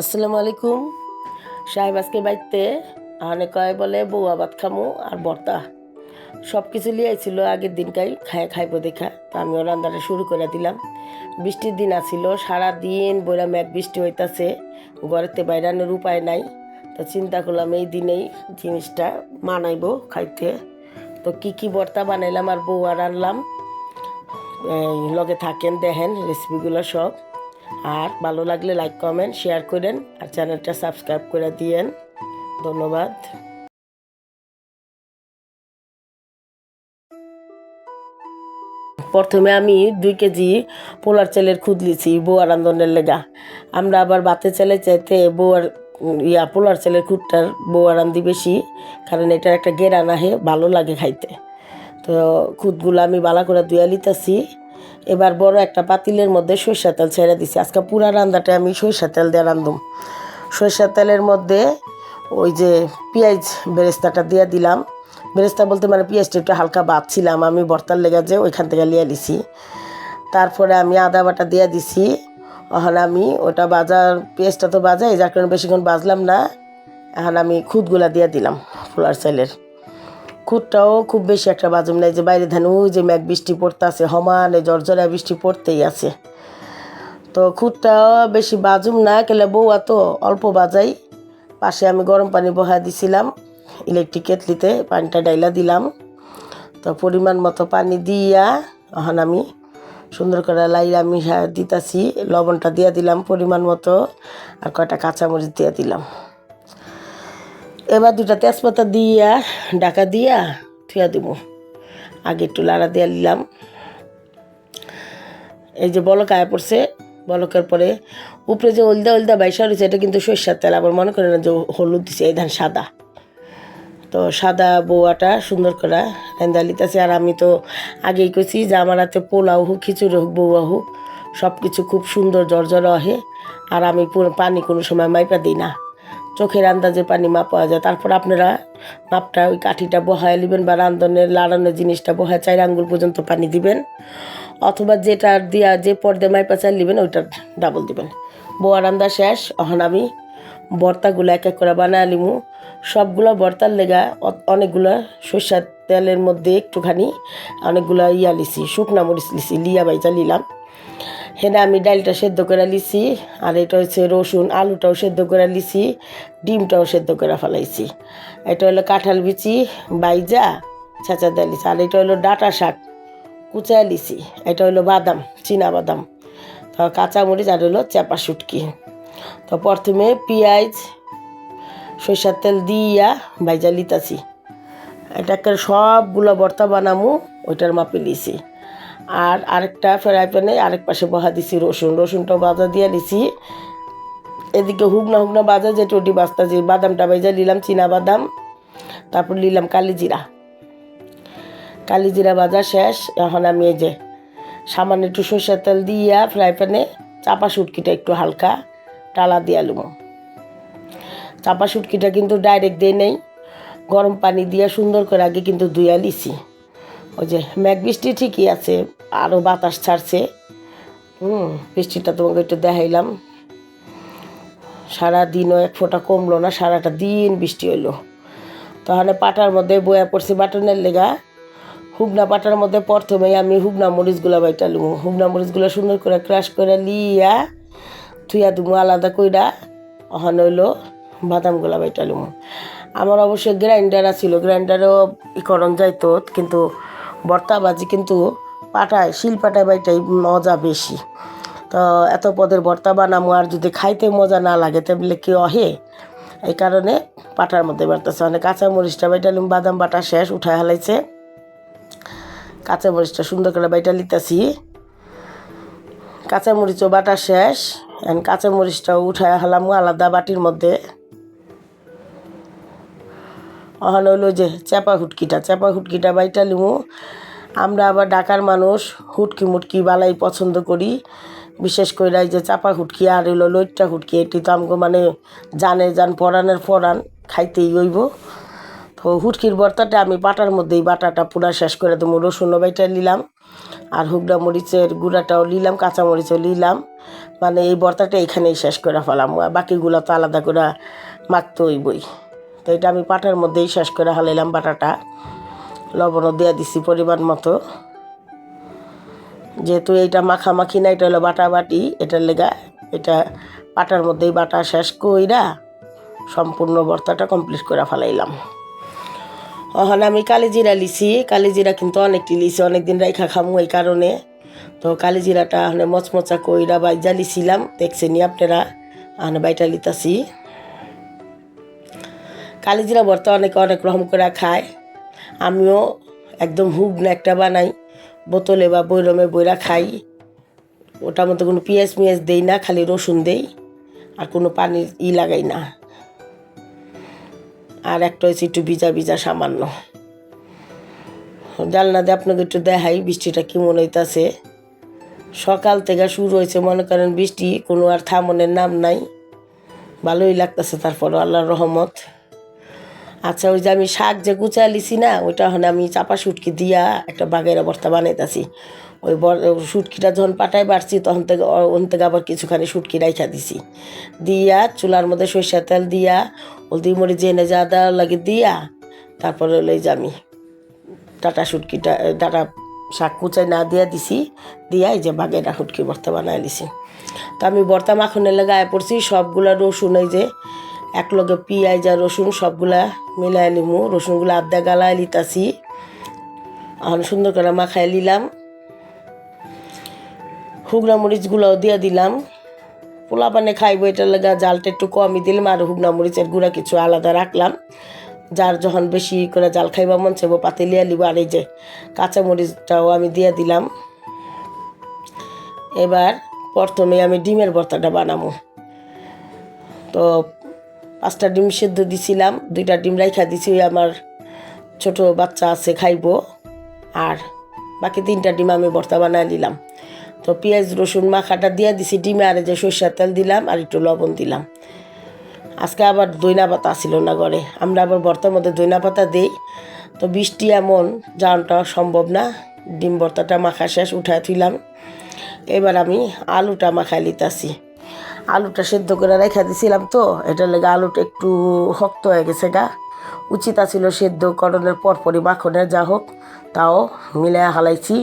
আসসালামু আলাইকুম। সাহেব আজকে বাড়িতে আনে কয় বলে, বউয়া ভাত খামু আর বর্তা। সব কিছু লিয়াইছিল আগের দিনকাই খায় খাইব দেখা। তো আমিও রান্নাটা শুরু করে দিলাম। বৃষ্টির দিন আছিল সারা দিন বইরা বৃষ্টি হইতাছে, ঘরেতে বাইরানোর উপায় নাই। তো চিন্তা করলাম এই দিনেই জিনিসটা মানাইবো খাইতে। তো কি কি বর্তা বানাইলাম আর বউ আর আনলাম লগে থাকেন, দেখেন রেসিপিগুলো সব। আর ভালো লাগলে লাইক কমেন্ট শেয়ার করেন আর চ্যানেলটা সাবস্ক্রাইব করে দিয়েন। ধন্যবাদ। প্রথমে আমি দুই কেজি পোলার চালের খুদ লিছি বউয়ার রান্ধনের লেগা। আমরা আবার বাতে চালে চাইতে বউয়ার ইয়া, পোলার চালের খুদটার বউয়ার রান্ধি বেশি, কারণ এটার একটা গেরান আহে ভালো লাগে খাইতে। তো খুদগুলো আমি বালা করে ধুয়া লিতাছি। এবার বড় একটা পাতিলের মধ্যে সরিষা তেল ছেড়ে দিছি। আজকে পুরা রান্নাটা আমি সরিষা তেল দিয়ে রান্ধুম সরিষা তেলের মধ্যে ওই যে পেঁয়াজ বেরেস্তাটা দিয়ে দিলাম। বেরেস্তা বলতে মানে পেঁয়াজটা একটু হালকা বাদছিলাম আমি বর্তার লেগে যে ওইখান থেকে লিয়ে দিছি তারপরে আমি আদা বাটা দিয়ে দিছি। এখন আমি ওটা বাজার, পেঁয়াজটা তো বাজাই, যার কারণে বেশিক্ষণ বাজলাম না। এখন আমি খুদগুলা দিয়ে দিলাম ফুলার চাইলের খুঁটটাও খুব বেশি একটা বাজুম নাই যে বাইরে ধান, ওই যে মেঘ বৃষ্টি পড়তেছে সমানে জর্জরা বৃষ্টি পড়তেই আছে। তো খুঁটটাও বেশি বাজুম না কেলে বউয়া তো অল্প বাজাই। পাশে আমি গরম পানি বহা দিছিলাম ইলেকট্রিক কেটলিতে পানিটা ডাইলা দিলাম। তো পরিমাণ মতো পানি দিয়া এখন আমি সুন্দর করে লাইরা আমি দিতাছি, লবণটা দিয়া দিলাম পরিমাণ মতো, আর কয়টা কাঁচামরিচ দিয়া দিলাম। এবার দুটা তেজপাতা দিয়া ডাকা দিয়া থুয়া দিব আগে একটু লাড়া দিয়া নিলাম। এই যে বলক আয়া পড়ছে, বলকের পরে উপরে যে ওলদা ওলদা বাইসা রয়েছে, এটা কিন্তু সর্ষার তেল। আবার মনে করে না যে হলুদ দিছে, এই ধান সাদা। তো সাদা বৌয়াটা সুন্দর করে রান্দা লিতেছে। আর আমি তো আগেই কইছি যে আমার হাতে পোলাও হোক, খিচুড়ি হোক, বৌয়া হোক সব কিছু খুব সুন্দর জর্জর আহে আর আমি পানি কোনো সময় মাইপা দিই না। চোখের আন্দাজে পানি মাপ যায়। তারপর আপনারা মাপটা ওই কাঠিটা বহায় নেবেন বা রান্ধনের লাড়ানোর জিনিসটা বহায় চার আঙ্গুল পর্যন্ত পানি দিবেন। অথবা যেটা দিয়া যে পর্দে মাইপা চাল নেবেন, ওইটা ডাবল দিবেন। বোয়া রান্দা শেষ, এখন আমি ভর্তাগুলো এক এক করে বানায় লিমু সবগুলো বর্তার লেগা অনেকগুলো সর্ষার তেলের মধ্যে একটুখানি অনেকগুলো ইয়া লিছি, শুকনা মরিচ লিছি, লিয়া বাইচা নিলাম। হেনা আমি ডালটা সেদ্ধ করে লিছি আর এটা হচ্ছে রসুন, আলুটাও সেদ্ধ করে লিছি ডিমটাও সেদ্ধ করে ফেলাইছি। এটা হলো কাঁঠাল বিচি, বাইজা ছেঁচা দিয়ে লিছি আর এটা হলো ডাটা শাক, কুচায় লিছি এটা হলো বাদাম, চীনা বাদাম, তো কাঁচামরিচ আর হলো চাপা শুটকি। তো প্রথমে পেঁয়াজ, সরিষার তেল দিয়া ভাইজা লিতাছি। এটাকে সবগুলো ভর্তা বানামু, ওইটার মাপে লিছি। আর আরেকটা ফ্রাই প্যানে আরেক পাশে বহা দিছি রসুন। রসুনটাও বাজা দিয়ে লিছি এদিকে হুগনা হুগনা বাজা যে টটি বাস্তা যে বাদামটা ভাইজা নিলাম চীনা বাদাম, তারপর নিলাম কালি জিরা। কালি জিরা ভাজা শেষ। এখন আমি এই যে সামান্য একটু সরষের তেল দিয়া ফ্রাই প্যানে চাপা শুটকিটা একটু হালকা টালা দিয়ে আলুম চাপা শুটকিটা কিন্তু ডাইরেক্ট দিয়ে নেই। গরম পানি দিয়ে সুন্দর করে আগে কিন্তু ধুইয়া লিছি। ওই যে ম্যাঘ বৃষ্টি ঠিকই আছে আরও বাতাস ছাড়ছে। হুম, বৃষ্টিটা তোমাকে একটু দেখাইলাম। সারা দিনও এক ফোঁটা কমলো না, সারাটা দিন বৃষ্টি হইল। তাহলে পাটার মধ্যে বয়া পড়ছে বাটনের লেগা। হুগনা পাটার মধ্যে প্রথমেই আমি হুগনা মরিচগুলো বাইটা লুম। হুগনা মরিচগুলো সুন্দর করে ক্রাশ করে লিয়া থুইয়া দুমু আলাদা কইরা অহন হইল বাদামগুলা বাইটা লুম। আমার অবশ্য গ্রাইন্ডার আছিল, গ্রাইন্ডারও ইকরণ যাইতো, কিন্তু বর্তা বাজি কিন্তু পাটায় শিল পাটায় বাইটাই মজা বেশি। তো এত পদের ভর্তা বানামো আর যদি খাইতে মজা না লাগে তাহলে কি অহে? এই কারণে পাটার মধ্যে বাড়তেছে। মানে কাঁচা মরিচটা বাইটালুম বাদাম বাটা শেষ, উঠায় হালাইছে। কাঁচা মরিচটা সুন্দর করে বাইটা লিতাছি। কাঁচা মরিচও বাটা শেষ। এখন কাঁচা মরিচটাও উঠায় হালাম আলাদা বাটির মধ্যে। অহন হলো যে চাপা হুটকিটা চাপা হুটকিটা বাইটা লিমু। আমরা আবার ঢাকার মানুষ, হুটকি মুটকি বালাই পছন্দ করি। বিশেষ করে এই যে চাপা হুটকি আর হইল লইট্টা হুটকি, এটি তো আমগো মানে জানে জান, পরানের পরান, খাইতেই হইব। তো হুটকির বর্তাটা আমি বাটার মধ্যেই বাটাটা পুরা শেষ করে দেবো রসুনও বাইটা নিলাম। আর হুগড়া মরিচের গুঁড়াটাও নিলাম, কাঁচা মরিচও নিলাম। মানে এই বর্তাটা এখানেই শেষ করে ফেলাম, বাকিগুলো তো আলাদা করে মাখতে হইবই। তো এটা আমি পাটার মধ্যেই শেষ করে হালাইলাম বাটাটা। লবণও দিয়ে দিছি পরিমাণ মতো। যেহেতু এইটা মাখামাখি না, এটা হলো বাটা বাটি, এটার লেগা এটা পাটার মধ্যেই বাটা শেষ কইরা সম্পূর্ণ ভর্তাটা কমপ্লিট করে ফেলাইলাম। এখন আমি কালিজিরা লিছি কালিজিরা কিন্তু অনেকটি লিছি, অনেকদিন রাইখা খামু এই কারণে। তো কালিজিরাটা মানে মচমচা কইরা বাইজা লিছিলাম দেখছেনি আপনারা আনে বাইটা লিতাছি। কালিজিরা ভর্তা অনেকে, অনেক রকম করে খায়। আমিও একদম হুগনা একটা বানাই, বোতলে বা বৈরমে বইরা খাই। ওটার মধ্যে কোনো পেঁয়াজ মিয়াজ দেই না, খালি রসুন দেই, আর কোনো পানির ই লাগাই না। আর একটা হয়েছে একটু ভিজা ভিজা সামান্য। জানলা দিয়ে আপনাকে একটু দেখাই বৃষ্টিটা কেমন হইতাছে। সকাল থেকে শুরু হয়েছে, মনে করেন বৃষ্টি, কোনো আর থামনের নাম নাই। ভালোই লাগতেছে তারপরে আল্লাহর রহমত। আচ্ছা ওই যে আমি শাক যে গুচা লিছি না, ওইটা এখন আমি চাপা সুটকি দিয়া একটা বাগেরা ভর্তা বানাইতাছি। ওই সুটকিটা যখন পাটায় বাড়ছি, তখন থেকে ওন থেকে আবার কিছুখানি সুটকি রাইখা দিছি। দিয়া চুলার মধ্যে সরিষা তেল দিয়া, হলদি মরিচ জেনে যা দেওয়া লাগে দিয়া, তারপরে লই যে আমি টাটা সুটকিটা টাটা শাক কুচাই না দিয়া দিছি, দিয়া এই যে বাগেরা সুটকি ভর্তা বানাই লিছি। তো আমি ভর্তা মাখনের লাগায় পড়ছি, সবগুলা রসুন এই যে এক লগে পিঁয়াজ আর রসুন সবগুলা মিলাই লিমু রসুনগুলো আদা গালায় লিতাছি এখন সুন্দর করে মাখায় নিলাম। হুগনা মরিচগুলোও দিয়ে দিলাম। পোলা পানে খাইব, এটার লাগা জালটা একটু কমই দিলাম। আর হুগনা মরিচের গুঁড়া কিছু আলাদা রাখলাম। যার যখন বেশি করে জাল খাইবা মন চাইব, পাতে লিয়া লিব আর এই যে কাঁচা মরিচটাও আমি দিয়ে দিলাম। এবার প্রথমে আমি ডিমের ভর্তাটা বানাবো। তো পাঁচটা ডিম সেদ্ধ দিছিলাম, দুইটা ডিম রাইখা দিছি আমার ছোট বাচ্চা আছে, খাইবো। আর বাকি তিনটা ডিম আমি ভর্তা বানায় নিলাম। তো পেঁয়াজ, রসুন মাখাটা দিয়ে দিছি ডিমে, আর যে সর্ষের তেল দিলাম, আর একটু লবণ দিলাম। আজকে আবার দইনা পাতা ছিল না ঘরে। আমরা আবার ভর্তার মধ্যে দইনা পাতা দিই। তো বৃষ্টি এমন যাওয়াটা সম্ভব না। ডিম ভর্তাটা মাখা শেষ, উঠায় থুইলাম। এবার আমি আলুটা মাখাই লিতাছি আলুটা সেদ্ধ করে রেখে দিছিলাম তো, এটার লেগে আলুটা একটু শক্ত হয়ে গেছে গা। উচিত ছিল সেদ্ধ করণের পরপরই মাখনের যা হোক, তাও মিলে হালাইছি।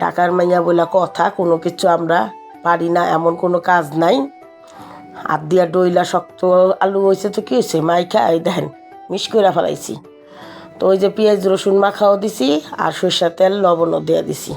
টাকার মাইয়া বলে কথা, কোনো কিছু আমরা পারি না, এমন কোনো কাজ নাই। আর দিয়া ডইলা শক্ত আলু হয়েছে তো কী হয়েছে মাইখা, এই দেন মিস করে ফেলাইছি। তো ওই যে পেঁয়াজ, রসুন মাখাও দিছি, আর সরষের তেল, লবণও দিয়ে দিছি।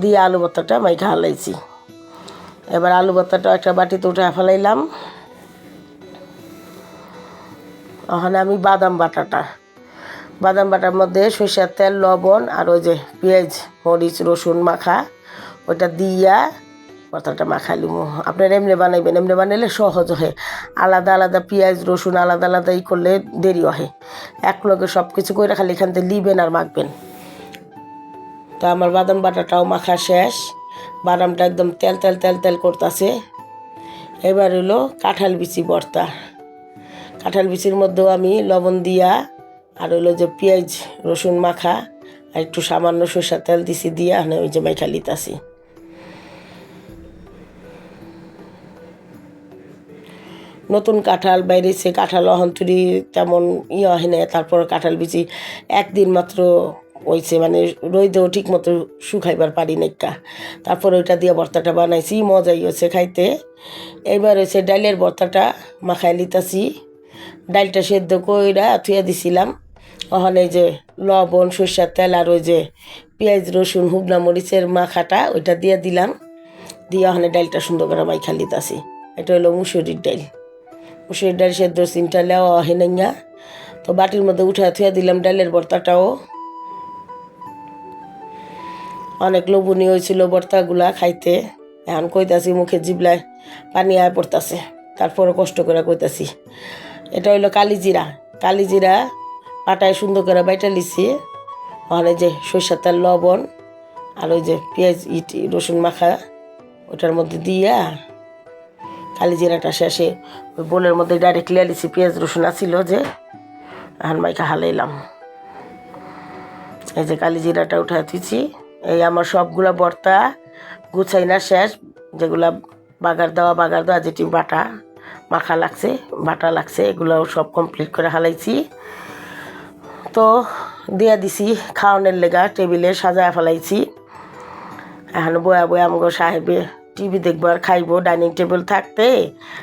দিয়ে আলু ভর্তাটা মাইখা হালাইছি। এবার আলু ভর্তাটা একটা বাটিতে উঠে ফেলাইলাম। ওখানে আমি বাদাম বাটাটা। বাদাম বাটার মধ্যে সরষের তেল, লবণ আর ওই যে পেঁয়াজ, মরিচ, রসুন মাখা, ওইটা দিয়া ভর্তাটা মাখা লিমু। আপনার এমনি বানাইবেন, এমনি বানাইলে সহজ হয়। আলাদা আলাদা পেঁয়াজ, রসুন আলাদা আলাদা ই করলে দেরি হয়। এক লগে সব কিছু করে খালি এখান থেকে লিবেন আর মাখবেন। তো আমার বাদাম বাটাটাও মাখা শেষ। বাদামটা একদম তেল তেল তেল তেল করতেছে। এবার হলো কাঁঠাল বিচি ভর্তা। কাঁঠাল বিচির মধ্যেও আমি লবণ দিয়া আর হলো যে পেঁয়াজ, রসুন মাখা আর একটু সামান্য সরষের তেল দিছি দিয়া ওই যে মাইখা লিতাছি। নতুন কাঁঠাল বাইরেছে, কাঁঠাল অহন্তরি তেমন ইয়ে হয় না তারপর কাঁঠাল বিচি একদিন মাত্র হয়েছে মানে রইদেও ঠিক মতো শুকাইবার পারি নাইকা তারপর ওইটা দিয়ে ভর্তাটা বানাইছি মজাই হয়েছে খাইতে। এইবার হয়েছে ডালের ভর্তাটা মাখাই লিতাছি ডালটা সেদ্ধ কইরা থুয়ে দিছিলাম। ওখানে যে লবণ, সরষের তেল আর ওই যে পেঁয়াজ, রসুন হুগনা মরিচের মাখাটা ওইটা দিয়ে দিলাম। দিয়ে ওখানে ডালটা সুন্দর করে মাইখা লিতাছি এটা হলো মুসুরির ডাল মুসুরির ডাল সেদ্ধ চিনটা লেওয়া হেনাইয়া তো বাটির মধ্যে উঠে থুয়ে দিলাম ডালের ভর্তাটাও অনেক লোভনীয় হয়েছিল বর্তাগুলা খাইতে। এখন কইতাছি মুখে জিবলায় পানি আয় পড়তাছে। তারপরে কষ্ট করে কইতাছি। এটা হইল কালিজিরা। কালিজিরা পাটায় সুন্দর করে বাইটা লিছি। ওখানে যে সরষের তেল, লবণ আর ওই যে পেঁয়াজ, ইট, রসুন মাখা, ওটার মধ্যে দিয়া কালিজিরাটা শেষে ওই বোলের মধ্যে ডাইরেক্ট লিয়া লিছি। পেঁয়াজ, রসুন আসিল যে, এখন মাইকা হালাইলাম। এই যে কালি জিরাটা উঠাই দিচ্ছি এই আমার সবগুলা বর্তা গুছাই না শেষ, যেগুলা বাগার দেওয়া বাগার দেওয়া, যেটি বাটা, মাখা লাগছে, বাটা লাগছে, এগুলোও সব কমপ্লিট করে হালাইছি। তো দিয়া দিছি, খাওয়ানোর লেগা টেবিলে সাজায় ফেলাইছি। এখন বয়া বয়া আমাকে সাহেবে টিভি দেখব আর খাইবো, ডাইনিং টেবিল থাকতে,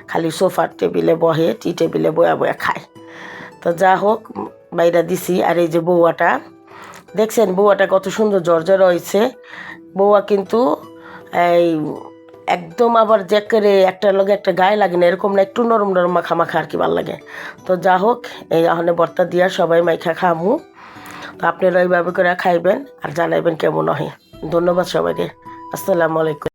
খালি সোফার টেবিলে বহে, টি টেবিলে বয়া বয়া খায়। তো যা হোক, বাইরা দিছি, আর এই যে বউয়াটা দেখছেন বউয়াটা কত সুন্দর জর্জর রয়েছে বউয়া কিন্তু এই একদম আবার জ্যাকেরে করে একটা লগে একটা গায়ে লাগে না, এরকম না, একটু নরম নরম মাখা মাখা আর কি ভালো লাগে। তো যা হোক, এই আহনে বর্তা দিয়া সবাই মাইখা খামু। তো আপনারা এইভাবে করে খাইবেন আর জানাইবেন কেমন হয়। ধন্যবাদ সবাইকে। আসসালামু আলাইকুম।